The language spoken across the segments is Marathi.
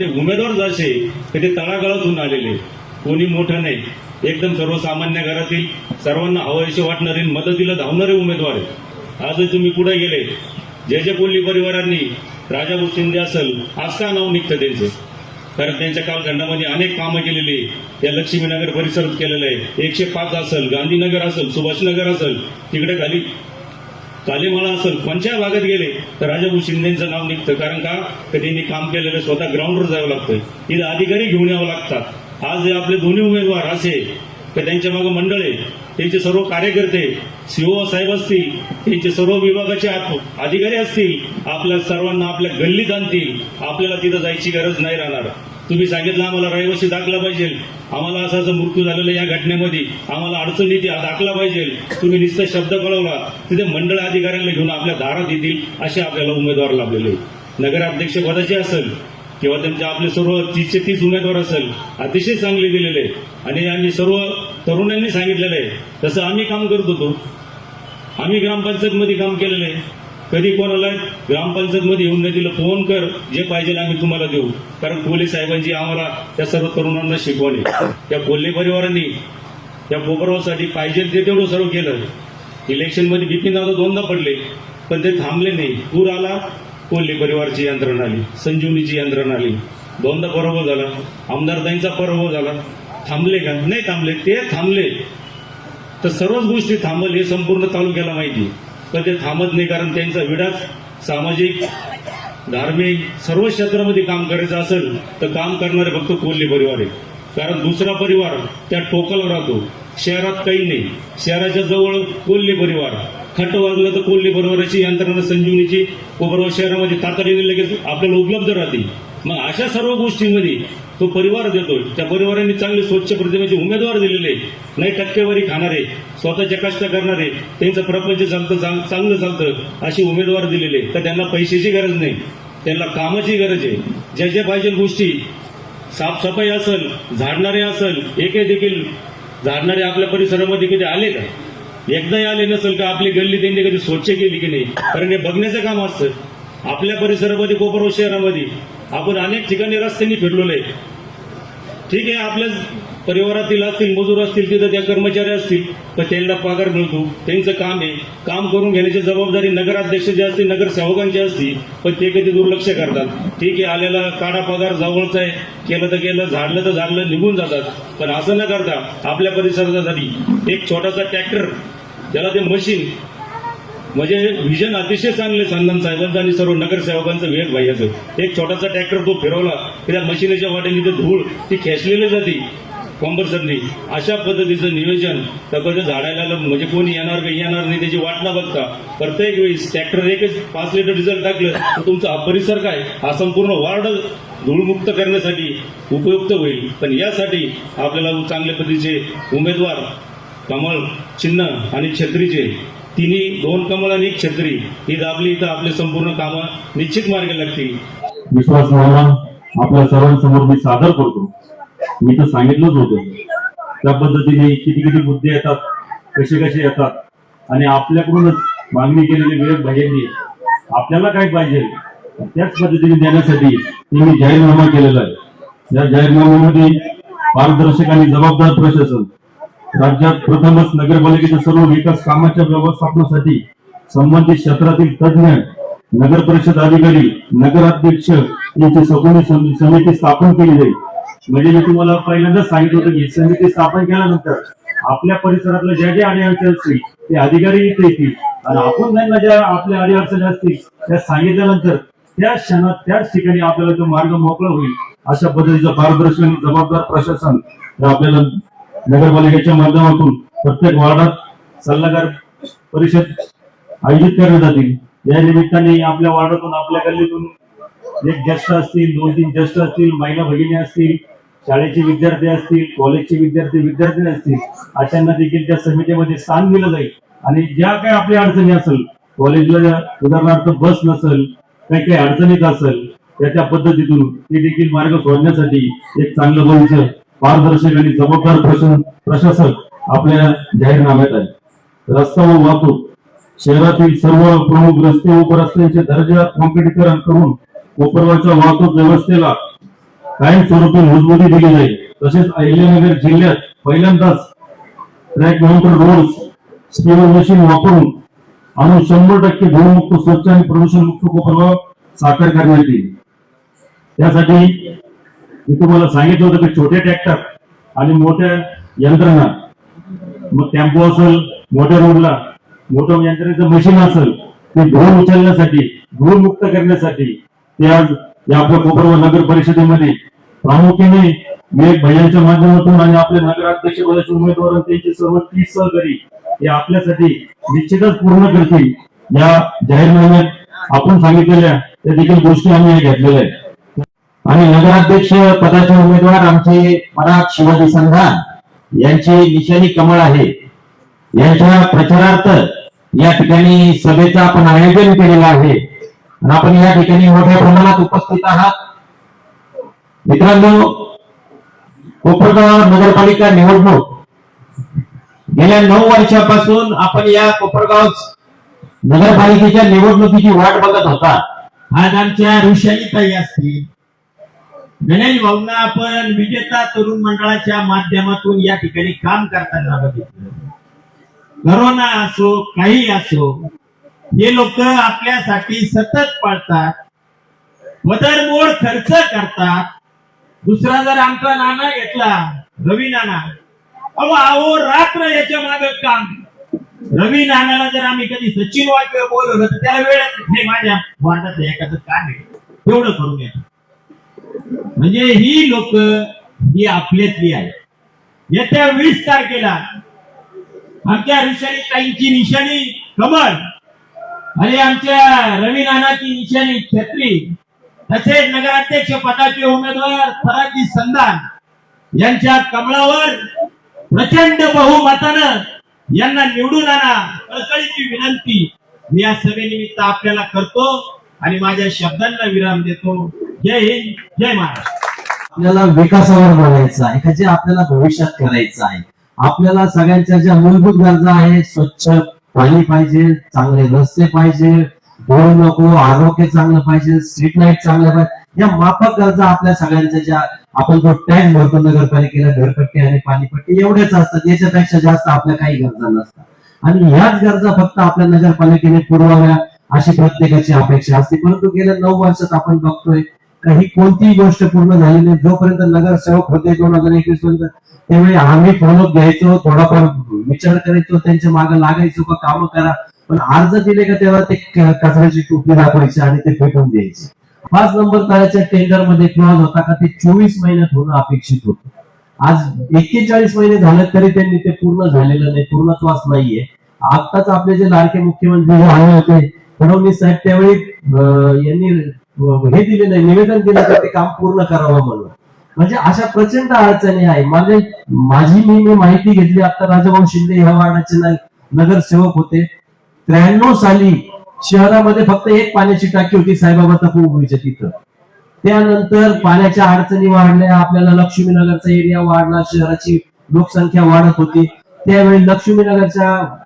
ते उमेदवार जसे की ते तळागाळातून आलेले. कोणी मोठं नाही. एकदम सर्वसामान्य घरातील सर्वांना हवायशी वाटणारे मदतीला धावणारे उमेदवार आहेत. आजही तुम्ही पुढे गेले. जे जे कोल्ही परिवारांनी राजा शिंदे असेल आज का नाव निघतं त्यांचं? कारण त्यांच्या कालखंडामध्ये अनेक कामं केलेली या लक्ष्मीनगर परिसरात केलेलं आहे. एकशे पाच असेल गांधीनगर असेल सुभाषनगर असेल तिकडे खाली कालेमाळा असेल कोणत्या भागात गेले तर राजाभाऊ शिंदेचं नाव निघतं. कारण का? तर त्यांनी काम केलेलं स्वतः ग्राउंडवर जावं लागतं तिथे अधिकारी घेऊन यावं लागतात. आज आपले दोन्ही उमेदवार असे का त्यांच्या मागे मंडळ आहे त्यांचे सर्व कार्यकर्ते सीओ साहेब असतील त्यांचे सर्व विभागाचे अधिकारी असतील आपल्या सर्वांना आपल्या गल्लीत आणतील. आपल्याला तिथं जायची गरज नाही राहणार. तुम्ही सांगितलं आम्हाला रहिवासी दाखला पाहिजे. आम्हाला असं असं मृत्यू झालेला या घटनेमध्ये आम्हाला अडचणी दाखला पाहिजे. तुम्ही निश्चित शब्द कळवला तिथे मंडळ अधिकाऱ्यांना घेऊन आपल्या दारात येतील असे आपल्याला उमेदवार लाभलेले. नगराध्यक्ष पदाचे असेल किंवा त्यांचे आपले सर्व तीसचे तीस उमेदवार असेल अतिशय चांगले दिलेले. आणि आम्ही सर्व तरुणांनी सांगितलेलं आहे तसं आम्ही काम करत होतो. आम्ही ग्रामपंचायतमध्ये काम केलेलं आहे. कधी कोणाला ग्रामपंचायतमध्ये येऊन नाही दिलं फोन कर जे पाहिजे आम्ही तुम्हाला देऊ. कारण कोल्हे साहेबांची आम्हाला त्या सर्व तरुणांना शिकवले. त्या कोल्हे परिवारांनी त्या गोबरवासाठी पाहिजे ते तेवढं सर्व केलं. इलेक्शनमध्ये बिपिन दादा दोनदा पडले पण ते थांबले नाही. पूर आला कोल्हे परिवारची यंत्रणा आली संजीवनीची यंत्रणा आली. दोनदा पराभव झाला. आमदारताईंचा पराभव झाला. थांबले का? नाही थांबले. ते थांबले. तर सर्वच गोष्टी थांबल हे संपूर्ण तालुक्याला माहिती तर ते थांबत नाही कारण त्यांचा विडाच सामाजिक धार्मिक सर्व क्षेत्रामध्ये काम करायचं असेल तर काम करणारे फक्त कोल्हे परिवार आहे कारण दुसरा परिवार त्या टोकाला राहतो. शहरात काही नाही. शहराच्या जवळ कोल्हे परिवार. खट वाजलं तर कोल्हे परिवाराची यंत्रणा संजीवनीची कोपरगाव शहरामध्ये तातडीने लगेच आपल्याला उपलब्ध राहते. मग अशा सर्व गोष्टींमध्ये तो परिवार देतो त्या परिवारांनी चांगले स्वच्छ प्रतिमेचे उमेदवार दिलेले नाही टक्केवारी खाणारे स्वतःच्या कष्ट करणारे त्यांचं प्रपंच चालतं चांग- चांगलं चालतं अशी उमेदवार दिलेले तर त्यांना पैशाची गरज नाही. त्यांना कामाची गरज आहे. ज्या ज्या पाहिजे गोष्टी साफसफाई असेल झाडणारे असेल एकही देखील झाडणारे आपल्या परिसरामध्ये कधी आले का? एकदाही आले नसेल का? आपली गल्ली त्यांनी कधी स्वच्छ केली की नाही? कारण हे बघण्याचं काम असतं. आपल्या परिसरामध्ये कोपरगाव शहरामध्ये आपण अनेक ठिकाणी रस्त्यांनी फिरलेलो आहे. ठीक आहे आपल्या परिवारातील असतील मजूर असतील तिथं त्या कर्मचारी असतील तर त्यांना पगार मिळतो. त्यांचं काम आहे. काम करून घेण्याची जबाबदारी नगराध्यक्ष जे असतील नगरसेवकांची असतील पण ते कधी दुर्लक्ष करतात. ठीक आहे आलेला काढा पगार जवळचा आहे. केलं तर केलं झाडलं तर झाडलं निघून जातात. पण असं न करता आपल्या परिसरासाठी एक छोटासा ट्रॅक्टर ज्याला ते मशीन म्हणजे व्हिजन अतिशय चांगले संदन साहेबांचं आणि सर्व नगरसेवकांचं वेळ भाईचं एक छोटासा ट्रॅक्टर तो फिरवला की त्या मशिनीच्या वाटेने ते धूळ ती खेचलेली जाते कॉम्पर्सरनी अशा पद्धतीचं नियोजन तर झाडायला म्हणजे कोणी येणार काही येणार नाही त्याची वाट न बघता प्रत्येक वेळेस ट्रॅक्टर एकच पाच लिटर डिझेल टाकलं तर तुमचा हा परिसर काय? हा संपूर्ण वार्ड धूळमुक्त करण्यासाठी उपयुक्त होईल. पण यासाठी आपल्याला चांगल्या पद्धतीचे उमेदवार कमळ चिन्ह आणि छत्रीचे तिन्ही दोन कमळ आणि छत्री ही दाबली तर आपले संपूर्ण कामं निश्चित मार्ग लागतील. विश्वास भावना आपल्या सर्वांसमोर मी सादर करतो. मी तर सांगितलंच होतो. त्या पद्धतीने किती किती मुद्दे येतात कसे कसे येतात आणि आपल्याकडूनच मागणी केलेली विवेक भाईंनी आपल्याला काय पाहिजे? त्याच पद्धतीने देण्यासाठी मी जाहीरनामा केलेला आहे. या जाहीरनाम्यामध्ये पारदर्शक आणि जबाबदार प्रशासन राज्यात प्रथमच नगरपालिकेच्या सर्व विकास कामाच्या व्यवस्थापनासाठी संबंधित क्षेत्रातील तज्ज्ञ नगर परिषद अधिकारी नगराध्यक्ष यांची सगुणी समिती स्थापन केली जाईल म्हणजे मी तुम्हाला पहिल्यांदाच सांगितलं होतं की समिती स्थापन केल्यानंतर आपल्या परिसरातल्या ज्या ज्या अडीअडचणी असतील ते अधिकारी इथे येतील. आणि आपण त्यांना ज्या आपल्या अडीअडचणी असतील त्या सांगितल्यानंतर त्या क्षणात त्याच ठिकाणी आपल्याला तो मार्ग मोकळा होईल. अशा पद्धतीचं पारदर्शक जबाबदार प्रशासन आपल्याला नगरपालिकेच्या माध्यमातून प्रत्येक वार्डात सल्लागार परिषद आयोजित करण्यात जातील. या निमित्ताने आपल्या वार्डातून आपल्या गल्लीतून एक ज्येष्ठ असतील दोन तीन ज्येष्ठ असतील महिला भगिनी असतील शाळेचे विद्यार्थी असतील कॉलेजचे विद्यार्थी विद्यार्थी असतील अशांना देखील त्या समितीमध्ये स्थान दिलं जाईल. आणि ज्या काही आपल्या अडचणी असेल कॉलेजला ज्या उदाहरणार्थ बस नसेल काही काही अडचणीत असेल त्या त्या पद्धतीतून ते देखील मार्ग सोडण्यासाठी एक चांगलं भविष्य पारदर्शक आणि जबाबदार प्रशासन प्रशासक आपल्या जाहीरनाम्यात आहे रस्ता व वाहतूक शहरातील सर्व प्रमुख रस्ते उपरस्त्यांचे दर्जा कॉम्पिटीकरण करून कोपरगावच्या वाहतूक व्यवस्थेला कायमस्वरूपी मजबूती दिली जाईल. तसेच अहिल्यानगर जिल्ह्यात पहिल्यांदाच track mounter road steamer machine वापरून आणून शंभर टक्के धूळमुक्त स्वच्छ आणि प्रदूषणमुक्त कोपरगाव साकार करण्यात येईल. त्यासाठी मी तुम्हाला सांगितलं होतं की छोटे ट्रॅक्टर आणि मोठ्या यंत्रणा. मग टेम्पो असेल मोठ्या रोडला मोठं यंत्रणेचं मशीन असेल ते धूळ उचलण्यासाठी धूळ मुक्त करण्यासाठी ते आज या आपल्या कोपरगाव नगर परिषदेमध्ये प्रामुख्याने विवेक भैयांच्या माध्यमातून आणि आपल्या नगराध्यक्ष पदाचे उमेदवार त्यांचे सर्व तीस सहकारी हे आपल्यासाठी निश्चितच पूर्ण करतील. या जाहीरनाम्यात आपण सांगितलेल्या त्या देखील गोष्टी आम्ही घेतलेल्या आहेत. आणि नगराध्यक्ष पदाचे उमेदवार आमचे पराग शिवाजी संघान यांचे निशाणी कमळ आहे. यांच्या प्रचारार्थ या ठिकाणी सभेचं आपण आयोजन केलेलं आहे. आणि आपण या ठिकाणी मोठ्या प्रमाणात उपस्थित आहात. मित्रांनो कोपरगाव नगरपालिका निवडणूक. गेल्या नऊ वर्षापासून आपण या कोपरगाव नगरपालिकेच्या निवडणुकीची वाट बघत होता. आज आमच्या ऋषालीताई असतील गणेश भाऊंना आपण विजेता तरुण मंडळाच्या माध्यमातून या ठिकाणी काम करताना बघितलं. करोना असो काही असो हे लोक आपल्यासाठी सतत पळतात मदरमोड खर्च करतात. दुसरा जर आमचा नाना घेतला रवी नाना अहो अहो रात्र याच्या माग काम. रवी नानाला जर आम्ही कधी सचिन वाटवे बोलवलं तर त्याला वेळच नाही माझ्या वाटत एखादं काम आहे. तेवढं करून घ्या. म्हणजे ही लोक ही आपल्यातली आहे येत्या वीस तारखेला आमच्या ऋषाली ताईंची निशाणी कमळ आणि आमच्या रवी नानाची निशाणी छत्री तसेच नगराध्यक्ष पदाचे उमेदवार फराजी संधान यांच्या कमळावर प्रचंड बहुमतानं यांना निवडून आणा कळकळीची विनंती मी या सभेनिमित्त आपल्याला करतो आणि माझ्या शब्दांना विराम देतो. जय हिंद जय महाराष्ट्र. आपल्याला विकासावर बोलायचं आहे का जे आपल्याला भविष्यात करायचं आहे? आपल्याला सगळ्यांच्या ज्या मूलभूत गरजा आहेत स्वच्छ पाणी पाहिजे चांगले रस्ते पाहिजे धूळ नको आरोग्य चांगलं पाहिजे स्ट्रीट लाइट चांगलं पाहिजे या माफक गरजा आपल्या सगळ्यांच्या ज्या आपण जो टँक भरतो नगरपालिकेला घरपट्टी आणि पाणीपट्टी एवढ्याच असतात. याच्यापेक्षा जास्त आपल्या काही गरजा नसतात. आणि ह्याच गरजा फक्त आपल्या नगरपालिकेने पुरवाव्या अशी प्रत्येकाची अपेक्षा असते. परंतु गेल्या नऊ वर्षात आपण बघतोय ही कोणतीही गोष्ट पूर्ण झाली नाही. जोपर्यंत नगरसेवक होते दोन हजार एकवीस पर्यंत त्यावेळी आम्ही फॉलोअप घ्यायचो थोडाफार विचार करायचो त्यांच्या मागे लागायचो का कामं करा. पण अर्ज दिले का तेव्हा ते कचऱ्याची टोपी दाखवायची आणि ते फेकून द्यायचे. पाच नंबर तळ्याच्या टेंडरमध्ये क्लॉज होता का ते चोवीस महिन्यात होणं अपेक्षित होतं. आज एक्केचाळीस महिने झाले तरी त्यांनी ते पूर्ण झालेलं नाही पूर्णत्वास नाहीये. आताच आपले जे लाडके मुख्यमंत्री जे आले होते फडणवीस साहेब त्यावेळी यांनी हे दिले नाही निवेदन दिलं तर ते काम पूर्ण करावं म्हणून. म्हणजे अशा प्रचंड अडचणी आहे. माझे माझी मी मी माहिती घेतली. आता राजाभाऊ शिंदे ह्या वार्डाचे नगरसेवक होते. त्र्याण्णव साली शहरामध्ये फक्त एक पाण्याची टाकी होती. साईबाबा तपोभूमीच्या तिथं. त्यानंतर पाण्याच्या अडचणी वाढल्या. आपल्याला लक्ष्मीनगरचा एरिया वाढला. शहराची लोकसंख्या वाढत होती. त्यावेळी लक्ष्मीनगरच्या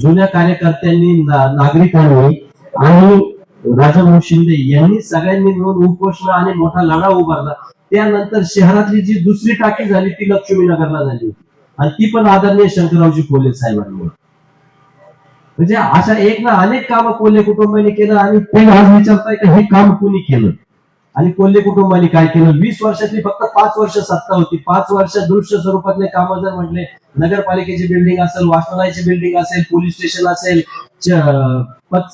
जुन्या कार्यकर्त्यांनी नागरिकांनी आणि राजाभाऊ शिंदे यांनी सगळ्यांनी मिळून उपोषण आणि मोठा लढा उभारला. त्यानंतर शहरातली जी दुसरी टाकी झाली ती लक्ष्मीनगरला झाली होती. आणि ती पण आदरणीय शंकररावजी कोल्हे साहेबांमुळे. म्हणजे अशा एक ना अनेक कामं कोल्हे कुटुंबाने केलं आणि ते आज विचारताय का हे काम कोणी केलं? आणि कोल्हे कुटुंबाने काय केलं? वीस वर्षातली फक्त पाच वर्ष सत्ता होती. पाच वर्ष दृश्य स्वरूपातले कामं जर म्हटले नगरपालिकेची बिल्डिंग असेल वाचनालयाची बिल्डिंग असेल पोलीस स्टेशन असेल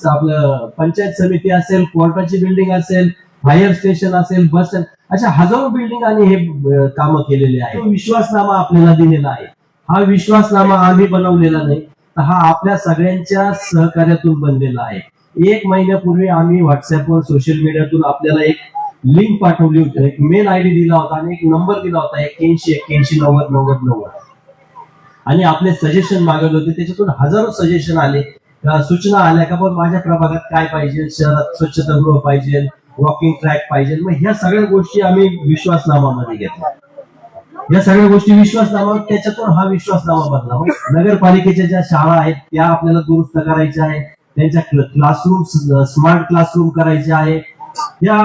आपलं पंचायत समिती असेल कोर्टाची बिल्डिंग असेल फायर स्टेशन असेल बस स्टँड अशा हजारो बिल्डिंग आणि हे कामं केलेले आहे तो विश्वासनामा आपल्याला दिलेला आहे. हा विश्वासनामा आम्ही बनवलेला नाही. तर हा आपल्या सगळ्यांच्या सहकार्यातून बनलेला आहे. एक महिन्यापूर्वी आम्ही व्हॉट्सअपवर सोशल मीडियातून आपल्याला एक लिंक पाठवली होती. एक मेल आयडी दिला होता आणि एक नंबर दिला होता एक्क्याऐंशी एक्क्याऐंशी नव्वद नव्वद नव्वद. आणि आपले सजेशन मागवले होते. त्याच्यातून हजारो सजेशन आले. सूचना आल्या का पण माझ्या प्रभागात काय पाहिजे? शहरात स्वच्छतागृह पाहिजे वॉकिंग ट्रॅक पाहिजे. मग ह्या सगळ्या गोष्टी आम्ही विश्वासनामामध्ये घेतल्या. या सगळ्या गोष्टी विश्वासनामा त्याच्यातून हा विश्वासनामा बदला. नगरपालिकेच्या ज्या शाळा आहेत त्या आपल्याला दुरुस्त करायच्या आहेत. त्यांच्या क्लासरूम स्मार्ट क्लासरूम करायचे आहे या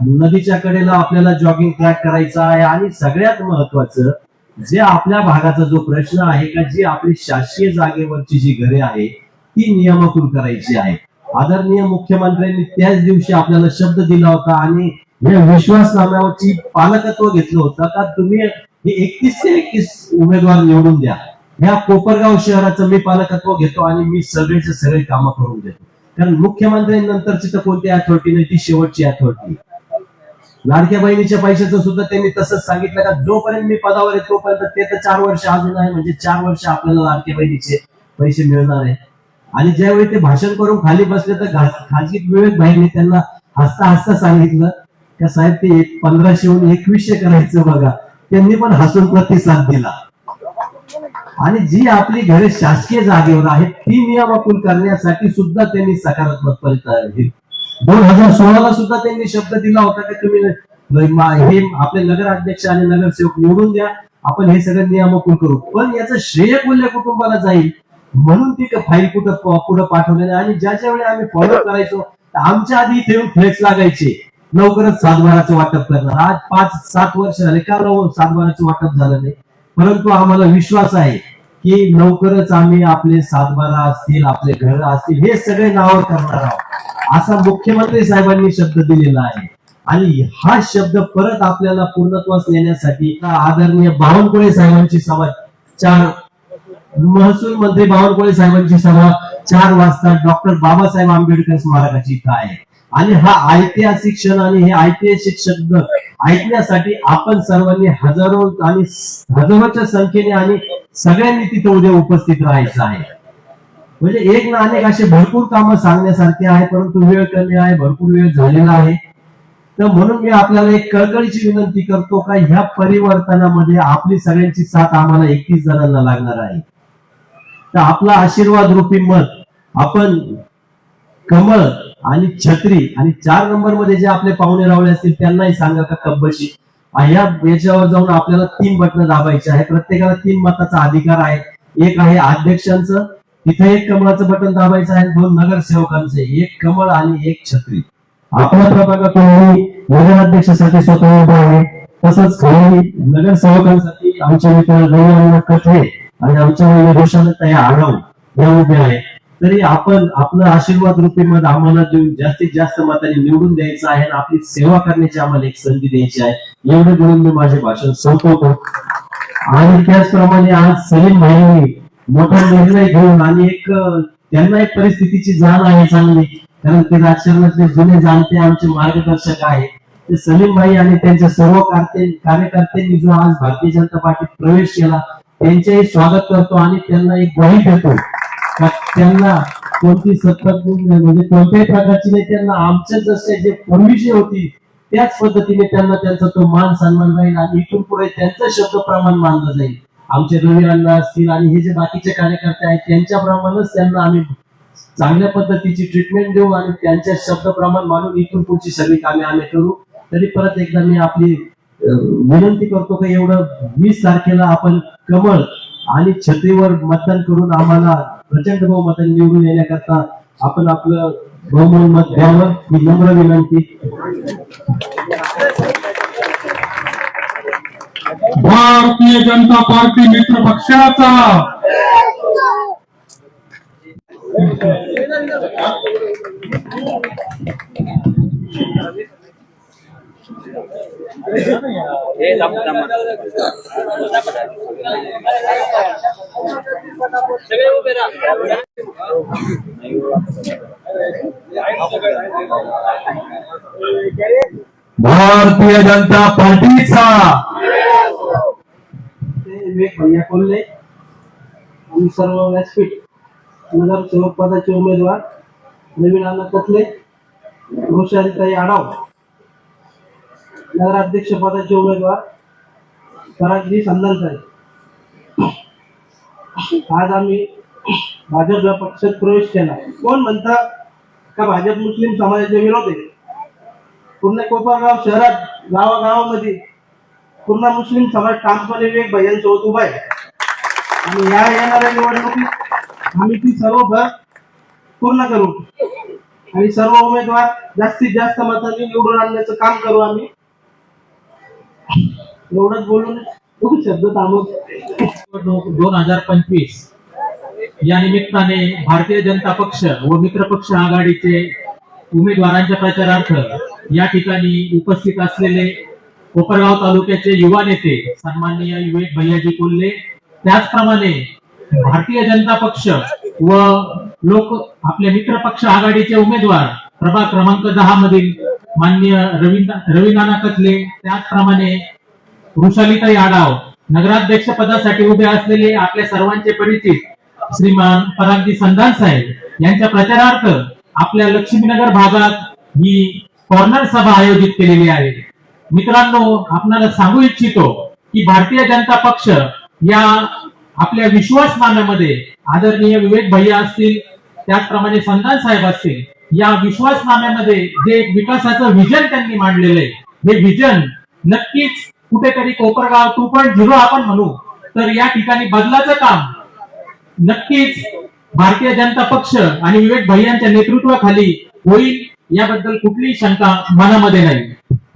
नदीच्या कडेला आपल्याला जॉगिंग ट्रॅक करायचा आहे आणि सगळ्यात महत्वाचं जे आपल्या भागाचा जो प्रश्न आहे का जी आपली शासकीय जागेवरची जी घरे आहे ती नियमातून करायची आहे. आदरणीय मुख्यमंत्र्यांनी त्याच दिवशी आपल्याला शब्द दिला होता आणि या विश्वासनाम्यावरची पालकत्व घेतलं होतं. का तुम्ही हे एकतीस ते एकतीस उमेदवार निवडून द्या. ह्या कोपरगाव शहराचं मी पालकत्व घेतो आणि मी सगळेचे सगळे कामं करून देतो. कारण मुख्यमंत्र्यांनंतरची तर कोणती अथॉरिटी नाही ती शेवटची अथॉरिटी लाडक्या बहिणीच्या पैशाचं सुद्धा त्यांनी तसंच सांगितलं का जोपर्यंत मी पदावर आहे तोपर्यंत ते तर चार वर्ष अजून आहे. म्हणजे चार वर्ष आपल्याला लाडक्या बहिणीचे पैसे मिळणार आहे. आणि ज्यावेळी ते भाषण करून खाली बसले तर खाजगी विवेक भाईंनी त्यांना हसता हसता सांगितलं का साहेब ते एक पंधराशेहून एकवीसशे करायचं बघा. त्यांनी पण हसून प्रतिसाद दिला. आणि जी आपली घरे शासकीय जागेवर आहेत ती नियमाकुल करण्यासाठी सुद्धा त्यांनी सकारात्मक फलित दिली दोन हजार सोळाला सुद्धा त्यांनी शब्द दिला होता की तुम्ही हे आपले नगराध्यक्ष आणि नगरसेवक निवडून द्या. आपण हे सगळं नियामकून करू. पण याचं श्रेय कोल्हे कुटुंबाला जाईल? म्हणून ती फाईल कुठं पुढे पाठवलेली आणि ज्याच्या वेळी आम्ही फॉलो करायचो आमच्या आधी इथे येऊन फ्लेक्स लागायचे. लवकरच सातबाराचं वाटप करणार. आज पाच सात वर्ष झाले. का सातभाराचं सातबाराचं वाटप झालं नाही? परंतु आम्हाला विश्वास आहे. की लवकरच आम्ही आपले सातबारा असतील आपले घर असतील हे सगळे नावावर करणार आहोत. असा मुख्यमंत्री साहेबांनी शब्द दिलेला आहे. आणि हा शब्द परत आपल्याला पूर्णत्वास नेण्यासाठी आदरणीय बावनकुळे साहेबांची सभा चार महसूल मंत्री बावनकुळे साहेबांची सभा चार वाजता डॉक्टर बाबासाहेब आंबेडकर स्मारकाची इथं आहे. आणि हा ऐतिहासिक क्षण आणि हे ऐतिहासिक शब्द ऐकण्यासाठी आपण सर्वांनी हजारो आणि हजारोच्या संख्येने आणि सगळ्यांनी तिथे उद्या उपस्थित राहायचं आहे. म्हणजे एक ना अनेक असे भरपूर कामं सांगण्यासारखे आहे परंतु वेळ कमी आहे भरपूर वेळ झालेला आहे. तर म्हणून मी आपल्याला एक कळकळीची विनंती करतो का ह्या परिवर्तनामध्ये आपली सगळ्यांची साथ आम्हाला एकतीस जणांना लागणार आहे. तर आपला आशीर्वाद रूपी मत आपण कमळ आणि छत्री आणि चार नंबरमध्ये जे आपले पाहुणे रावळे असतील त्यांनाही सांगा का कब्बशी. ह्या याच्यावर जाऊन आपल्याला तीन बटन दाबायचे आहे प्रत्येकाला तीन मताचा अधिकार आहे. एक आहे अध्यक्षांचं. तिथे एक कमळाचं बटन दाबायचं आहे. दोन नगरसेवकांचे. एक कमळ आणि एक छत्री. आपल्या प्रभागातून नगराध्यक्षासाठी स्वतः उभा आहे. तसंच काही नगरसेवकांसाठी आमचे मित्र रविअण्णा कथे आणि आमच्या वहिनी तया आढाव या उभ्या आहेत. तरी आपण आपलं आशीर्वाद रूपी मत आम्हाला देऊन जास्तीत जास्त मताने निवडून द्यायचं आहे आणि आपली सेवा करण्याची आम्हाला एक संधी द्यायची आहे. एवढे म्हणून मी माझे भाषण संपवतो. आणि त्याचप्रमाणे आज सलीम भाईंनी मोठा निर्णय घेऊन आणि एक त्यांना एक परिस्थितीची जाण आहे चांगली. कारण ते राजकारणातले जुने जाणते आमचे मार्गदर्शक आहे ते सलीम भाई आणि त्यांच्या सर्व कार्यकर्त्यांनी जो आज भारतीय जनता पार्टीत प्रवेश केला त्यांचेही स्वागत करतो आणि त्यांना एक ग्वाही देतो. त्यांना कोणती सत्ता म्हणजे कोणत्याही प्रकारची नाही त्यांना आमच्या जसे जे पूर्वीची होती त्याच पद्धतीने त्यांना त्यांचा तो मान सन्मान राहील आणि इथून पुढे त्यांचं शब्द प्रमाण मानलं जाईल. आमचे रवी असतील आणि हे जे बाकीचे कार्यकर्ते आहेत त्यांच्याप्रमाणेच त्यांना आम्ही चांगल्या पद्धतीची ट्रीटमेंट देऊ आणि त्यांच्या शब्द प्रमाण मानून इथून पुढची सगळी कामे आम्ही करू. तरी परत एकदा मी आपली विनंती करतो की एवढं वीस तारखेला आपण कमळ आणि छत्रीवर मतदान करून आम्हाला प्रचंड बहुमताने निवडून येण्याकरता आपण आपलं बहुमत मत द्यावं ही नम्र विनंती. भारतीय जनता पार्टी मित्र पक्षाचा. भारतीय जनता पार्टीचा कोल्हे आम्ही सर्व व्यासपीठ नगरसेवक पदाचे उमेदवार नवीन अण्णा कथले रोषारीताई आडाव नगराध्यक्ष पदाचे उमेदवार स्वराजजी संदन साहेब. आज आम्ही भाजप या पक्षात प्रवेश केला. कोण म्हणता का भाजप मुस्लिम समाजाचे विरोध? आहे पूर्ण कोपरगाव शहरात गावागावामध्ये पूर्ण मुस्लिम समाज ठामपणे विवेक भैयांसोबत उभा आहे. आणि या येणाऱ्या निवडणुकीत आम्ही ती सर्व भर पूर्ण करू. आणि सर्व उमेदवार जास्तीत जास्त मतांनी निवडून आणण्याचं काम करू आम्ही. एवढंच बोलून दोन शब्द थांबवतो दोन हजार पंचवीस. या निमित्ताने भारतीय जनता पक्ष व मित्र पक्ष आघाडीचे उमेदवारांच्या प्रचारार्थ या ठिकाणी उपस्थित असलेले कोपरगाव तालुक्याचे युवा नेते सन्माननीय युवेक भैयाजी कोल्हे त्याचप्रमाणे भारतीय जनता पक्ष व लोक आपले मित्र पक्ष आघाडीचे उमेदवार प्रभाग क्रमांक दहा मधील माननीय रवींद्र रवीनाना कथले त्याचप्रमाणे वृषालीताई आडाव नगराध्यक्ष पदासाठी उभे असलेले आपल्या सर्वांचे परिचित श्रीमान परागजी संधान साहेब यांच्या प्रचारार्थ आपल्या लक्ष्मीनगर भागात ही कॉर्नर सभा आयोजित केलेली आहे. मित्रांनो आपणाला सांगू इच्छितो की भारतीय जनता पक्ष या आपल्या विश्वासनाम्यामध्ये आदरणीय विवेक भैया असतील त्याचप्रमाणे संधान साहेब असतील या विश्वासनाम्यामध्ये जे एक विकासाचं विजन त्यांनी मांडलेलं आहे हे विजन नक्कीच कुठेतरी कोपरगाव टू पॉईंट झिरो आपण म्हणू. तर या ठिकाणी बदलाचं काम. नक्कीच भारतीय जनता पक्ष आणि विवेक भैयांच्या नेतृत्वाखाली होईल याबद्दल कुठलीही शंका मनामध्ये नाही.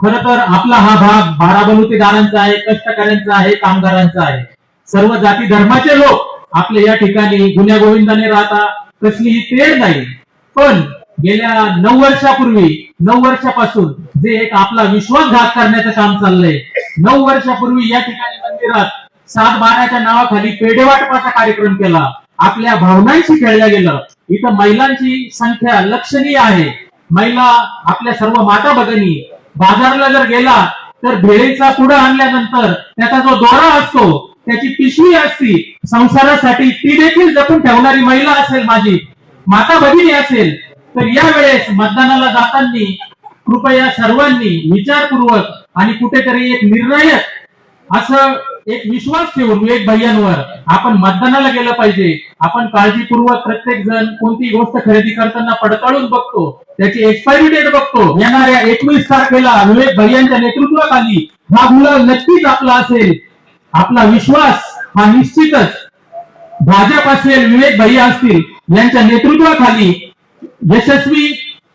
खर तर आपला हा भाग बाराबलुतेदारांचा आहे कष्टकऱ्यांचा आहे कामगारांचा आहे. सर्व जाती धर्माचे लोक आपले या ठिकाणी गुन्ह्या गोविंदाने राहता कसलीही तेढ नाही. पण गेल्या नऊ वर्षापूर्वी नऊ वर्षापासून जे एक आपला विश्वासघात करण्याचं काम चाललंय नऊ वर्षापूर्वी या ठिकाणी मंदिरात सात बाराच्या नावाखाली पेढे वाटपाचा कार्यक्रम केला. आपल्या भावनांशी खेळल्या गेलं. इथं महिलांची संख्या लक्षणीय आहे. महिला आपल्या सर्व माता भगिनी बाजारला जर गेला तर भेळीचा पुढं आणल्यानंतर त्याचा जो दोरा असतो त्याची पिशवी असती संसारासाठी ती देखील जपून ठेवणारी महिला असेल माझी. माता भगिनी असेल तर यावेळेस मतदानाला जाताना कृपया सर्वांनी विचारपूर्वक आणि कुठेतरी एक निर्णायक असं एक विश्वास ठेवून विवेक भैयांवर आपण मतदानाला गेलं पाहिजे. आपण काळजीपूर्वक प्रत्येक जण कोणती गोष्ट खरेदी करताना पडताळून बघतो त्याची एक्सपायरी डेट बघतो. येणाऱ्या एकवीस तारखेला विवेक भैयांच्या नेतृत्वाखाली हा मुला नक्कीच आपला असेल. आपला विश्वास हा निश्चितच भाजप असेल विवेक भैया असतील यांच्या नेतृत्वाखाली यशस्वी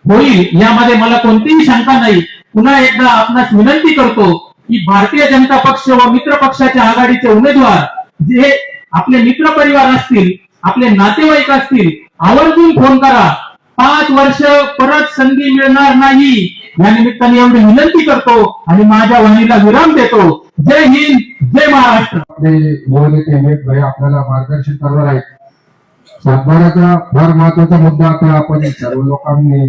होईल यामध्ये मला कोणतीही शंका नाही. पुन्हा एकदा आपणास विनंती करतो की भारतीय जनता पक्ष व मित्र पक्षाच्या आघाडीचे उमेदवार जे आपले मित्र परिवार असतील आपले नातेवाईक असतील आवर्जून फोन करा. पाच वर्ष परत संधी मिळणार नाही. या निमित्ताने एवढी विनंती करतो आणि माझ्या वाणीला विराम देतो. जय हिंद जय महाराष्ट्र. आपले युवनेते आपल्याला मार्गदर्शन करणार आहेत. सातबाराचा फार महत्त्वाचा मुद्दा आता आपण सर्व लोकांनी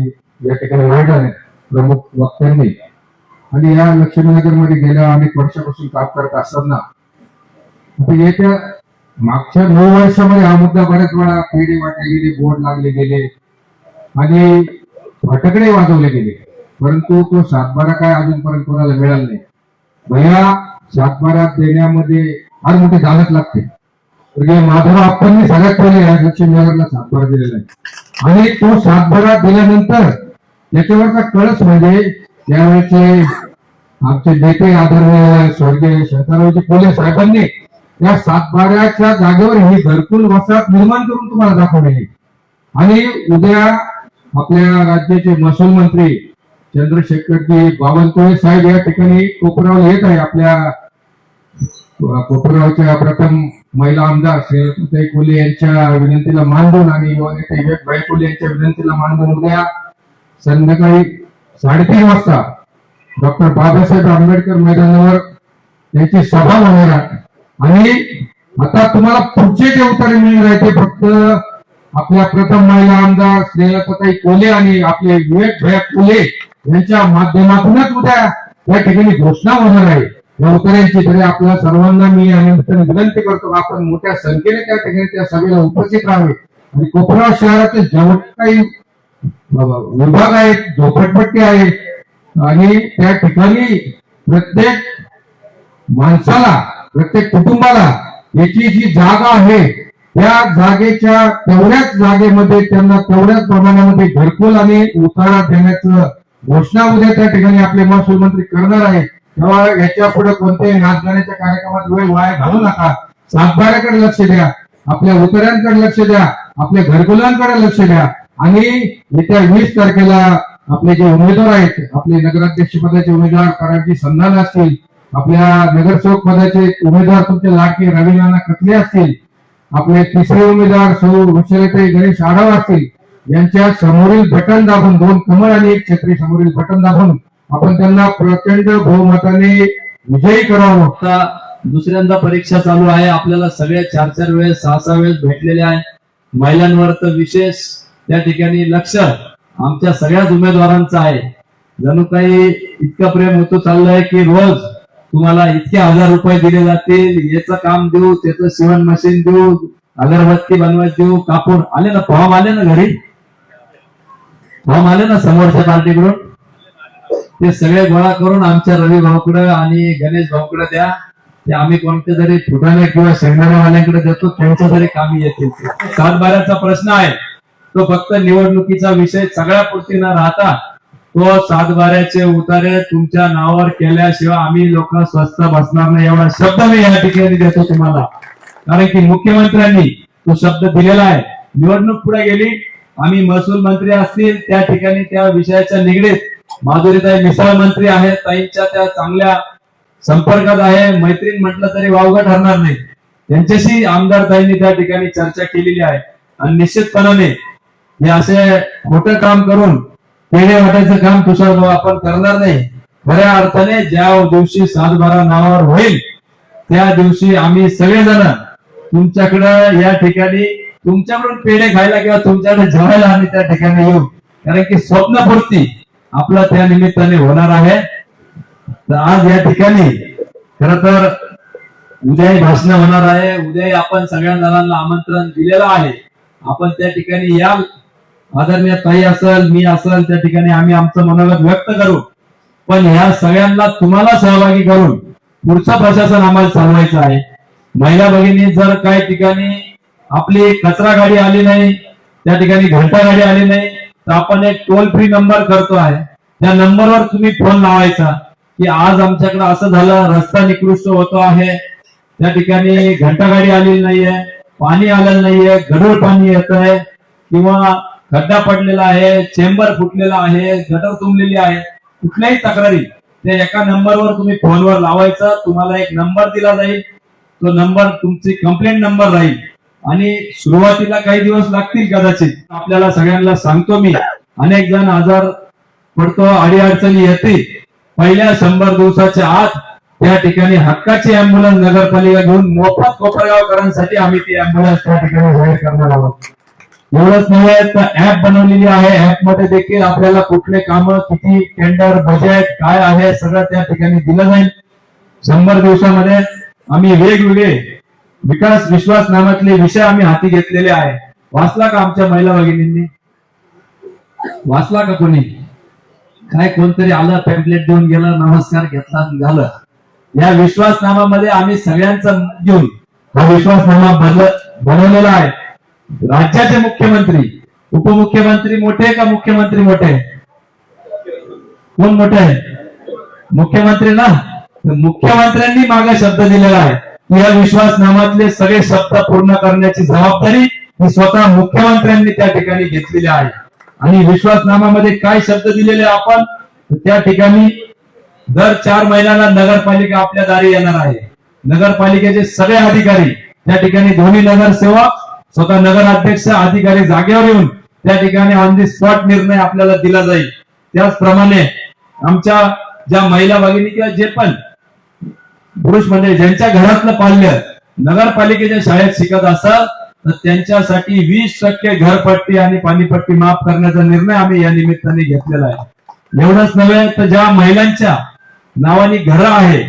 या ठिकाणी मांडला आहे प्रमुख वक्त्यांनी. आणि या लक्ष्मीनगरमध्ये गेल्या अनेक वर्षापासून काम करत असताना आता येत्या मागच्या नऊ वर्षामध्ये हा मुद्दा बऱ्याच वेळा पेढे वाटले गेले बोर्ड लागले गेले आणि फटकडे वाजवले गेले. परंतु तो सातबारा काय अजूनपर्यंत कोणाला मिळाला नाही. भया सातबारा देण्यामध्ये फार मोठी दालत लागते. माधव आपण सगळ्यात पहिले या लक्ष्मीनगरला सातभार दिलेला आहे. आणि तो सातबारा दिल्यानंतर याच्यावरचा कळस म्हणजे त्यावेळेचे आमचे नेते आदरणीय स्वर्गीय शंकररावजी कोले साहेबांनी या सातबाऱ्याच्या जागेवर ही घरकुल वसाहत निर्माण करून तुम्हाला दाखवलेली आणि उद्या आपल्या राज्याचे महसूल मंत्री चंद्रशेखरजी बावनकुळे साहेब या ठिकाणी कोपरावर येत आहे आपल्या कोपरावच्या प्रथम महिला आमदार श्रीमती कोले यांच्या विनंतीला मान देऊन आणि युवा यांच्या विनंतीला मान देऊन उद्या संध्याकाळी साडेतीन वाजता डॉक्टर बाबासाहेब आंबेडकर मैदानावर त्यांची सभा होणार आहे. आणि आता तुम्हाला पुढचे जे उत्तरे मिळणार आहे ते फक्त आपल्या प्रथम महिला आमदार श्रेयलताई कोले आणि आपले विवेक भया कोले यांच्या माध्यमातूनच उद्या या ठिकाणी घोषणा होणार आहे. गावकऱ्यांची उत्तरांची तरी आपल्या सर्वांना मी या निमित्ताने विनंती करतो आपण मोठ्या संख्येने त्या ठिकाणी त्या सभेला उपस्थित राहावे. आणि कोपरा शहरातील जेवढे काही विभाग आहेत झोपडपट्टी आहेत आणि त्या ठिकाणी प्रत्येक माणसाला प्रत्येक कुटुंबाला याची जी जागा आहे त्या जागेच्या तेवढ्याच जागेमध्ये त्यांना तेवढ्याच प्रमाणामध्ये घरकुल आणि उतारा देण्याचं घोषणा उद्या त्या ठिकाणी आपले महसूल मंत्री करणार आहेत. तेव्हा याच्यापुढे कोणत्याही नाचगाण्याच्या कार्यक्रमात वेळ वाया घालू नका. सातबाऱ्याकडे लक्ष द्या. आपल्या उतऱ्यांकडे लक्ष द्या. आपल्या घरकुलांकडे लक्ष द्या. आणि येत्या वीस तारखेला आपले जे उमेदवार आहेत आपले नगराध्यक्ष पदाचे उमेदवार कराडजी संधान असतील आपल्या नगरसेवक पदाचे उमेदवार तुमचे लाडके रवी नाना असतील आपले तिसरे उमेदवार सौ वत्सलेताई गणेश आढाव असतील यांच्या समोरील बटन दाबून दोन कमळ आणि एक छत्री समोरील बटन दाबून आपण त्यांना प्रचंड बहुमताने विजयी करावं. आता दुसऱ्यांदा परीक्षा चालू आहे. आपल्याला सगळ्या चार चार वेळेस सहा सहा वेळेस भेटलेले आहे. महिलांवर तर विशेष त्या ठिकाणी लक्ष आमच्या सगळ्याच उमेदवारांचं आहे. जणू काही इतकं प्रेम होतो चाललंय की रोज तुम्हाला इतके हजार रुपये दिले जातील. याचं काम देऊ त्याचं शिवण मशीन देऊ अगरबत्ती बनवत देऊ कापूर आले ना फॉर्म आले ना घरी? फॉर्म आले ना समोरच्या पार्टीकडून? ते सगळे गोळा करून आमच्या रवी भाऊकडं आणि गणेश भाऊकडं द्या. ते आम्ही कोणत्या तरी फुटाणे किंवा शेंगदाण्यावाल्यांकडे देतो त्यांच्या तरी कामी येतील सातबाऱ्याचा प्रश्न आहे. तो फक्त निवडणुकीचा विषय सगळ्या पुरती न राहता. तो सातबाऱ्याचे उतारे तुमच्या नावावर केल्याशिवाय आम्ही लोक स्वस्त बसणार नाही. एवढा शब्द मी या ठिकाणी देतो तुम्हाला. कारण की मुख्यमंत्र्यांनी तो शब्द दिलेला आहे. निवडणूक पुढे गेली. आम्ही महसूल मंत्री असतील त्या ठिकाणी त्या विषयाच्या निगडीत माधुरीताई मिसाळ मंत्री आहेत. ताईंच्या त्या चांगल्या संपर्कात आहे. मैत्रीण म्हटलं तरी वावगं ठरणार नाही. त्यांच्याशी आमदार ताईंनी त्या ठिकाणी चर्चा केलेली आहे. आणि निश्चितपणाने हे असे खोटं काम करून पेढे वाटायचं काम तुषार आपण करणार नाही. खऱ्या अर्थाने ज्या दिवशी सातबारा नावावर होईल त्या दिवशी आम्ही सगळेजण तुमच्याकडं या ठिकाणी तुमच्याकडून पेढे खायला किंवा तुमच्याकडे जेवायला आम्ही त्या ठिकाणी येऊ. कारण की स्वप्नपूर्ती आपला त्या निमित्ताने होणार आहे. तर आज या ठिकाणी खर तर उद्याही भाषण होणार आहे. उद्याही आपण सगळ्या जणांना आमंत्रण दिलेलं आहे. आपण त्या ठिकाणी या. आदरणीय ताई असेल मी असेल त्या ठिकाणी आम्ही आमचं मनोगत व्यक्त करू. पण ह्या सगळ्यांना तुम्हाला सहभागी करून पुढचं प्रशासन आम्हाला चालवायचं आहे. महिला भगिनी जर काही ठिकाणी आपली कचरा गाडी आली नाही त्या ठिकाणी घंटा गाडी आली नाही तर आपण एक टोल फ्री नंबर करतो आहे. त्या नंबरवर तुम्ही फोन लावायचा की आज आमच्याकडे असं झालं रस्ता निकृष्ट होतो आहे. त्या ठिकाणी घंटागाडी आलेली नाहीये पाणी आलेलं नाहीये गडूळ पाणी येत आहे किंवा खड्डा पडलेला आहे चेंबर फुटलेला आहे गटर तुंबलेली आहे. कुठल्याही तक्रारी त्या एका नंबरवर तुम्ही फोनवर लावायचा तुम्हाला एक नंबर दिला जाईल. तो नंबर तुमची कंप्लेंट नंबर राहील. आणि सुरुवातीला काही दिवस लागतील कदाचित. आपल्याला सगळ्यांना सांगतो मी. अनेक जण आजार पडतो अडीअडचणी येते पहिल्या शंभर दिवसाच्या आत त्या ठिकाणी हक्काची अँब्युलन्स नगरपालिका घेऊन मोफत कोपरगावकरांसाठी आम्ही ती अँब्युलन्स त्या ठिकाणी जाहीर करणार आहोत. एवढंच नव्हे तर ऍप बनवलेली आहे. ऍपमध्ये देखील आपल्याला कुठले काम किती टेंडर बजेट काय आहे सगळं त्या ठिकाणी दिलं जाईल. शंभर दिवसामध्ये आम्ही वेगवेगळे विकास विश्वास नावातले विषय आम्ही हाती घेतलेले आहे. वाचला का आमच्या महिला भगिनींनी? वाचला का कोणी? काय कोणतरी आलं पॅम्पलेट देऊन गेलं नमस्कार घेतला झालं. या विश्वासनामामध्ये आम्ही सगळ्यांचा घेऊन हा विश्वासनामा बनवलेला आहे. राज्याचे मुख्यमंत्री उपमुख्यमंत्री मोठे का मुख्यमंत्री मोठे? कोण मोठे? आहे मुख्यमंत्री ना? मुख्यमंत्र्यांनी मागे शब्द दिलेला आहे. या विश्वासनामातले सगळे शब्द पूर्ण करण्याची जबाबदारी ही स्वतः मुख्यमंत्र्यांनी त्या ठिकाणी घेतलेली आहे. आणि विश्वासनामामध्ये काय शब्द दिलेले आपण त्या ठिकाणी दर चार महिन्याला नगरपालिका आपल्या दारी येणार आहे. नगरपालिकेचे सगळे अधिकारी त्या ठिकाणी दोन्ही नगरसेवक स्वतः नगराध्यक्ष अधिकारी जागेवर येऊन त्या ठिकाणी ऑन दी स्पॉट निर्णय आपल्याला दिला जाईल. त्याचप्रमाणे आमच्या ज्या महिला भगिनी किंवा जे पण पुरुष म्हणजे ज्यांच्या घरातलं पाल्य नगरपालिकेच्या शाळेत शिकत असाल तर त्यांच्यासाठी वीस टक्के घरपट्टी आणि पाणीपट्टी माफ करण्याचा निर्णय आम्ही या निमित्ताने घेतलेला आहे. एवढंच नव्हे तर ज्या महिलांच्या नावानी घरं आहे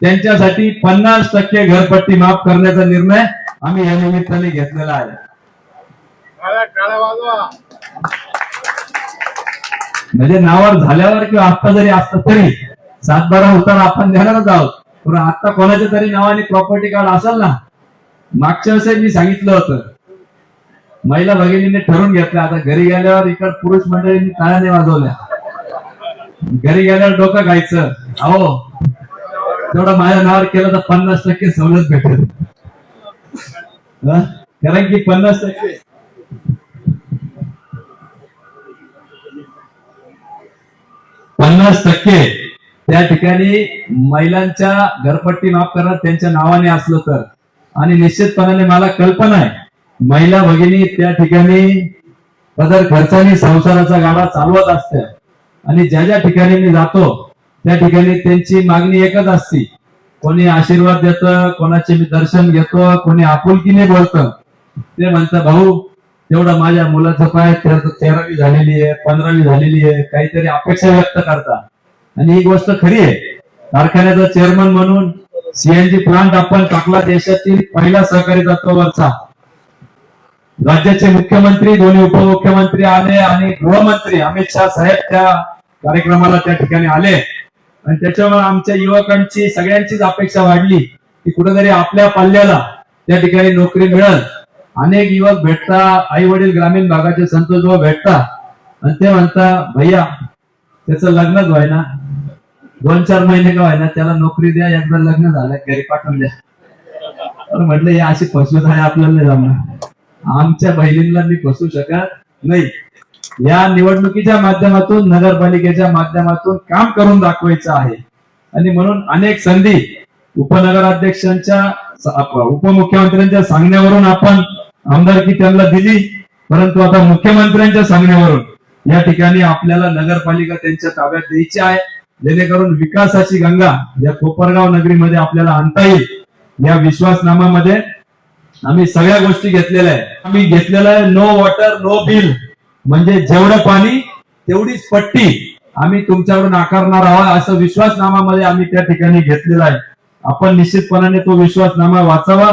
त्यांच्यासाठी पन्नास टक्के घरपट्टी माफ करण्याचा निर्णय आम्ही या निमित्ताने घेतलेला आहे. म्हणजे नावावर झाल्यावर किंवा आता जरी असतं तरी सातबारा उतार आपण देणारच आहोत. बरं आता कोणाच्या तरी नावाने प्रॉपर्टी कार्ड असेल ना मागच्या वेळेस मी सांगितलं होतं. महिला भगिनीने ठरवून घेतलं आता घरी गेल्यावर इकड पुरुष मंडळींनी ताळ्याने वाजवल्या. घरी गेल्यावर डोकं खायचं अहो तेवढं माझ्या नावावर केलं तर पन्नास टक्के सवलत भेटेल. कारण की पन्नास टक्के पन्नास टक्के त्या ठिकाणी महिलांच्या घरपट्टी माफ करणार त्यांच्या नावाने असलं तर. आणि निश्चितपणाने मला कल्पना आहे महिला भगिनी त्या ठिकाणी पदर खर्चाने संसाराचा गाडा चालवत असते आणि ज्या ज्या ठिकाणी मी जातो त्या ठिकाणी त्यांची मागणी एकच असते. कोणी आशीर्वाद देतं कोणाचे मी दर्शन घेतो कोणी आपुलकीने बोलतं. ते म्हणतं भाऊ तेवढं माझ्या मुलाचं पाय तेरावी झालेली आहे पंधरावी झालेली आहे काहीतरी अपेक्षा व्यक्त करता. आणि ही गोष्ट खरी आहे. कारखान्याचा चेअरमन म्हणून सीएनजी प्लांट आपण टाकला देशातील पहिला सहकारी तत्वावरचा राज्याचे मुख्यमंत्री दोन्ही उपमुख्यमंत्री आले आणि गृहमंत्री अमित शहा साहेब त्या कार्यक्रमाला त्या ठिकाणी आले. आणि त्याच्यामुळे आमच्या युवकांची सगळ्यांचीच अपेक्षा वाढली की कुठेतरी आपल्या पाल्याला त्या ठिकाणी नोकरी मिळेल. अनेक युवक भेटता आई वडील ग्रामीण भागाचे संतोष भेटता. आणि ते म्हणता भैया त्याचं लग्नच व्हायना. दोन चार महिने का व्हायना त्याला नोकरी द्या एकदा लग्न झालं घरी पाठवून द्या. तर म्हटलं हे अशी फसवत आहे आपल्याला जमणार. आमच्या बहिणींना मी फसवू शकत नाही. या निवडणुकीच्या माध्यमातून नगरपालिकेच्या माध्यमातून काम करून दाखवायचं आहे. आणि म्हणून अनेक संधी उपनगराध्यक्षांच्या उपमुख्यमंत्र्यांच्या सांगण्यावरून आपण आमदारकी त्यांना दिली. परंतु आता मुख्यमंत्र्यांच्या सांगण्यावरून या ठिकाणी आपल्याला नगरपालिका त्यांच्या ताब्यात द्यायची आहे. जेणेकरून विकासाची गंगा या कोपरगाव नगरीमध्ये आपल्याला आणता येईल. या विश्वासनामामध्ये आम्ही सगळ्या गोष्टी घेतलेल्या आहेत. आम्ही घेतलेलं आहे नो वॉटर नो बिल म्हणजे जेवढं पाणी तेवढीच पट्टी आम्ही तुमच्याकडून आकारणार आहोत असं विश्वासनामामध्ये आम्ही त्या ठिकाणी घेतलेला आहे. आपण निश्चितपणाने तो विश्वासनामा वाचावा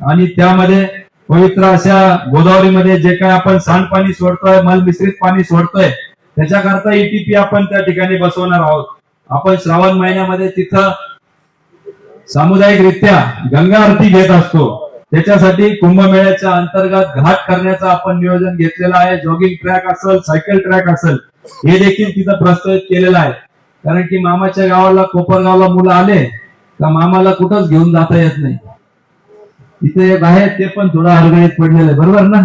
आणि त्यामध्ये पवित्र अशा गोदावरीमध्ये जे काय आपण सांडपाणी सोडतोय मल मिश्रित पाणी सोडतोय त्याच्याकरता ईटीपी आपण त्या ठिकाणी बसवणार आहोत. आपण श्रावण महिन्यामध्ये तिथं सामुदायिकरित्या गंगा आरती घेत असतो. त्याच्यासाठी कुंभमेळ्याच्या अंतर्गत घाट करण्याचं आपण नियोजन घेतलेलं आहे. जॉगिंग ट्रॅक असेल सायकल ट्रॅक असेल हे देखील तिथं प्रस्तावित केलेलं आहे. कारण की मामाच्या गावाला कोपरगावला मुलं आले का मामाला कुठंच घेऊन जाता येत नाही. इथे एक आहे ते पण थोडं हरगळीत पडलेलं आहे. बरोबर ना?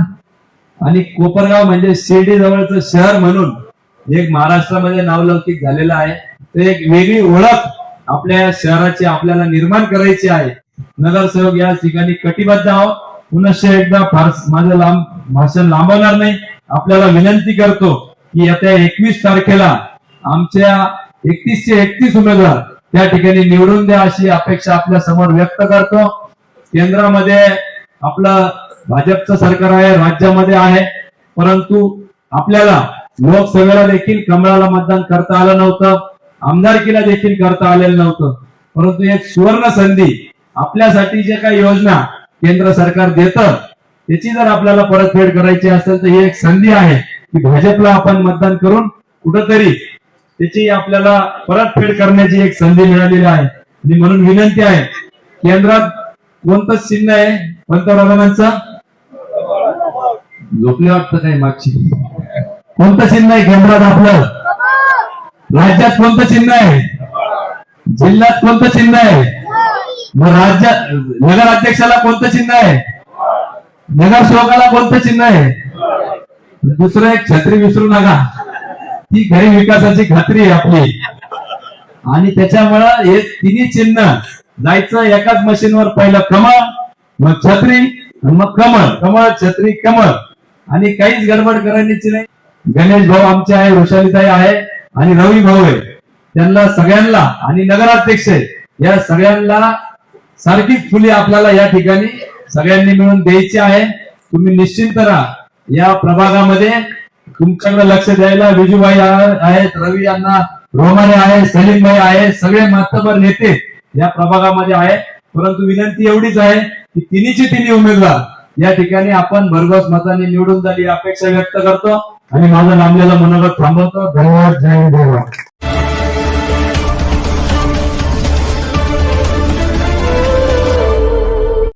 आणि कोपरगाव म्हणजे शिर्डी जवळचं शहर म्हणून एक महाराष्ट्रामध्ये नावलौकिक झालेलं आहे. एक वेगळी ओळख आपल्या शहराची आपल्याला निर्माण करायची आहे. नगरसेवक या ठिकाणी कटिबद्ध आहोत. पुनश्च एकदा फार माझं लांब भाषण लांबवणार नाही. आपल्याला विनंती करतो की येत्या एकवीस तारखेला आमच्या एकतीसशे एकतीस उमेदवार त्या ठिकाणी निवडून द्या अशी अपेक्षा आपल्यासमोर व्यक्त करतो. केंद्रामध्ये आपलं भाजपचं सरकार आहे राज्यामध्ये आहे. परंतु आपल्याला लोकसभेला देखील कमळाला मतदान करता आलं नव्हतं. आमदारकीला देखील करता आलेलं नव्हतं. परंतु एक सुवर्ण संधी आपल्यासाठी जे काही योजना केंद्र सरकार देतं त्याची जर आपल्याला परतफेड करायची असेल तर ही एक संधी आहे की भाजपला आपण मतदान करून कुठंतरी त्याची आपल्याला परतफेड करण्याची एक संधी मिळालेली आहे. आणि म्हणून विनंती आहे केंद्रात कोणतं चिन्ह आहे? पंतप्रधानांचं? झोपले वाटतं काय मागची. कोणतं चिन्ह आहे केंद्रात आपलं? राज्यात कोणतं चिन्ह आहे? जिल्ह्यात कोणतं चिन्ह आहे? मग राज्यात नगराध्यक्षाला कोणतं चिन्ह आहे? नगरसेवकाला कोणतं चिन्ह आहे? दुसरं एक छत्री विसरू नका. ती खरी विकासाची खात्री आहे आपली. आणि त्याच्यामुळं हे तिन्ही चिन्ह जायचं एकाच मशीनवर पहिलं कमळ मग छत्री मग कमळ. कमळ छत्री कमळ. आणि काहीच गडबड करायची नाही. गणेश भाऊ आमचे आहे वृषालीताई आहे. आणि रवी भाऊ आहे. त्यांना सगळ्यांना आणि नगराध्यक्ष आहे. या सगळ्यांना सारखीच फुले आपल्याला या ठिकाणी सगळ्यांनी मिळून द्यायची आहे. तुम्ही निश्चिंत राहा. या प्रभागामध्ये तुमच्याकडे लक्ष द्यायला विजूभाई आहे- आहेत रवी यांना रोमाने आहे सलीम भाई आहे सगळे मातबर नेते या प्रभागामध्ये आहे परंतु विनंती एवढीच आहे की तिन्हीची तिन्ही उमेदवार या ठिकाणी आपण भरघोस मताने निवडून झाली अपेक्षा व्यक्त करतो. आणि माझं नामलेलं मनोगत थांबवतो. धन्यवाद जय देवा जय